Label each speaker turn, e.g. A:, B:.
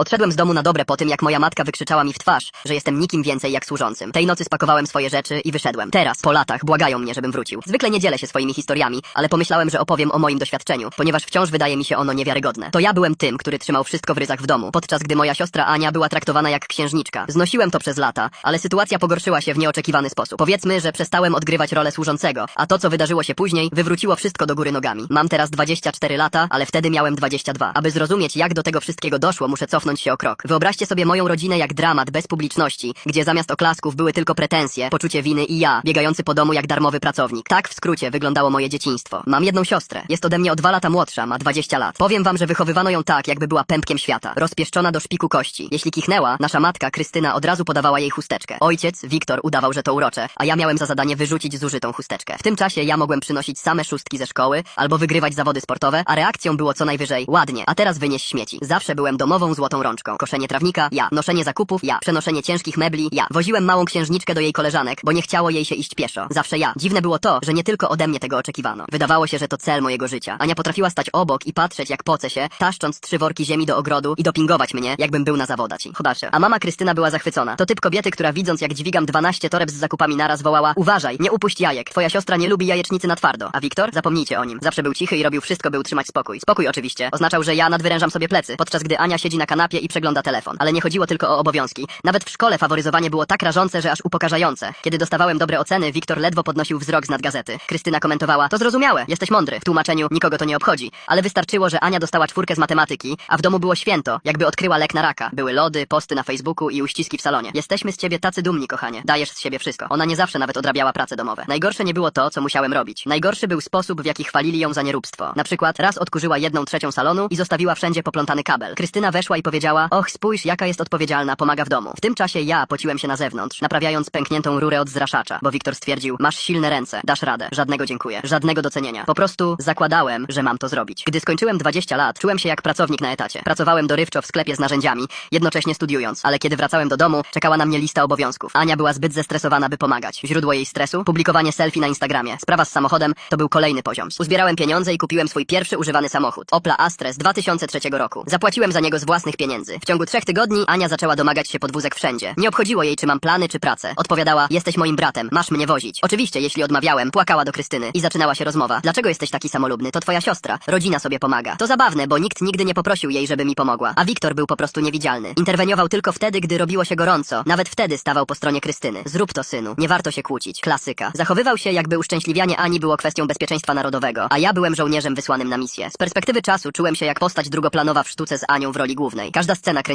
A: Odszedłem z domu na dobre po tym, jak moja matka wykrzyczała mi w twarz, że jestem nikim więcej jak służącym. Tej nocy spakowałem swoje rzeczy i wyszedłem. Teraz, po latach, błagają mnie, żebym wrócił. Zwykle nie dzielę się swoimi historiami, ale pomyślałem, że opowiem o moim doświadczeniu, ponieważ wciąż wydaje mi się ono niewiarygodne. To ja byłem tym, który trzymał wszystko w ryzach w domu, podczas gdy moja siostra Ania była traktowana jak księżniczka. Znosiłem to przez lata, ale sytuacja pogorszyła się w nieoczekiwany sposób. Powiedzmy, że przestałem odgrywać rolę służącego, a to, co wydarzyło się później, wywróciło wszystko do góry nogami. Mam teraz 24 lata, ale wtedy miałem 22. Aby zrozumieć, jak do tego wszystkiego doszło, muszę cofnąć się o krok. Wyobraźcie sobie moją rodzinę jak dramat bez publiczności, gdzie zamiast oklasków były tylko pretensje, poczucie winy i ja, biegający po domu jak darmowy pracownik. Tak w skrócie wyglądało moje dzieciństwo. Mam jedną siostrę. Jest ode mnie o dwa lata młodsza, ma 20 lat. Powiem wam, że wychowywano ją tak, jakby była pępkiem świata. Rozpieszczona do szpiku kości. Jeśli kichnęła, nasza matka, Krystyna, od razu podawała jej chusteczkę. Ojciec, Wiktor, udawał, że to urocze, a ja miałem za zadanie wyrzucić zużytą chusteczkę. W tym czasie ja mogłem przynosić same szóstki ze szkoły, albo wygrywać zawody sportowe, a reakcją było co najwyżej ładnie, a teraz wynieś śmieci. Zawsze byłem domową złotą rączką. Koszenie trawnika, ja. Noszenie zakupów, ja. Przenoszenie ciężkich mebli, ja. Woziłem małą księżniczkę do jej koleżanek, bo nie chciało jej się iść pieszo. Zawsze ja. Dziwne było to, że nie tylko ode mnie tego oczekiwano. Wydawało się, że to cel mojego życia. Ania potrafiła stać obok i patrzeć, jak poce się, taszcząc trzy worki ziemi do ogrodu i dopingować mnie, jakbym był na zawodach. Chodacze. A mama Krystyna była zachwycona. To typ kobiety, która widząc, jak dźwigam 12 toreb z zakupami naraz wołała Uważaj, nie upuść jajek. Twoja siostra nie lubi jajecznicy na twardo. A Wiktor? Zapomnijcie o nim. Zawsze był cichy i robił wszystko, by utrzymać spokój. Spokój oczywiście. Oznaczał, że ja nadwyrężam sobie plecy, podczas gdy Ania siedzi na kanapie i przegląda telefon. Ale nie chodziło tylko o obowiązki. Nawet w szkole faworyzowanie było tak rażące, że aż upokarzające. Kiedy dostawałem dobre oceny, Wiktor ledwo podnosił wzrok z nad gazety. Krystyna komentowała, to zrozumiałe, jesteś mądry. W tłumaczeniu nikogo to nie obchodzi. Ale wystarczyło, że Ania dostała czwórkę z matematyki, a w domu było święto, jakby odkryła lek na raka. Były lody, posty na Facebooku i uściski w salonie. Jesteśmy z ciebie tacy dumni, kochanie. Dajesz z siebie wszystko. Ona nie zawsze nawet odrabiała prace domowe. Najgorsze nie było to, co musiałem robić. Najgorszy był sposób, w jaki chwalili ją za nieróbstwo. Na przykład raz odkurzyła jedną trzecią salonu i zostawiła wszędzie poplątany kabel. Krystyna weszła i powiedziała, och, spójrz, jaka jest odpowiedzialna, pomaga w domu. W tym czasie ja pociłem się na zewnątrz, naprawiając pękniętą rurę od zraszacza, bo Wiktor stwierdził, masz silne ręce, dasz radę. Żadnego dziękuję, żadnego docenienia. Po prostu zakładałem, że mam to zrobić. Gdy skończyłem 20 lat, czułem się jak pracownik na etacie. Pracowałem dorywczo w sklepie z narzędziami, jednocześnie studiując, ale kiedy wracałem do domu, czekała na mnie lista obowiązków. Ania była zbyt zestresowana, by pomagać. Źródło jej stresu? Publikowanie selfie na Instagramie. Sprawa z samochodem to był kolejny poziom. Uzbierałem pieniądze i kupiłem swój pierwszy używany samochód. Opla Astra z 2003 roku. Zapłaciłem za niego z własnych pieniędzy. W ciągu trzech tygodni Ania zaczęła domagać się podwózek wszędzie. Nie obchodziło jej, czy mam plany, czy pracę. Odpowiadała, jesteś moim bratem, masz mnie wozić. Oczywiście, jeśli odmawiałem, płakała do Krystyny i zaczynała się rozmowa. Dlaczego jesteś taki samolubny? To twoja siostra. Rodzina sobie pomaga. To zabawne, bo nikt nigdy nie poprosił jej, żeby mi pomogła. A Wiktor był po prostu niewidzialny. Interweniował tylko wtedy, gdy robiło się gorąco. Nawet wtedy stawał po stronie Krystyny. Zrób to, synu. Nie warto się kłócić. Klasyka. Zachowywał się, jakby uszczęśliwianie Ani było kwestią bezpieczeństwa narodowego, a ja byłem żołnierzem wysłanym na misję. Z perspektywy czasu czułem się jak postać drugoplanowa w sztuce z Anią w roli głównej. Każda scena kręciła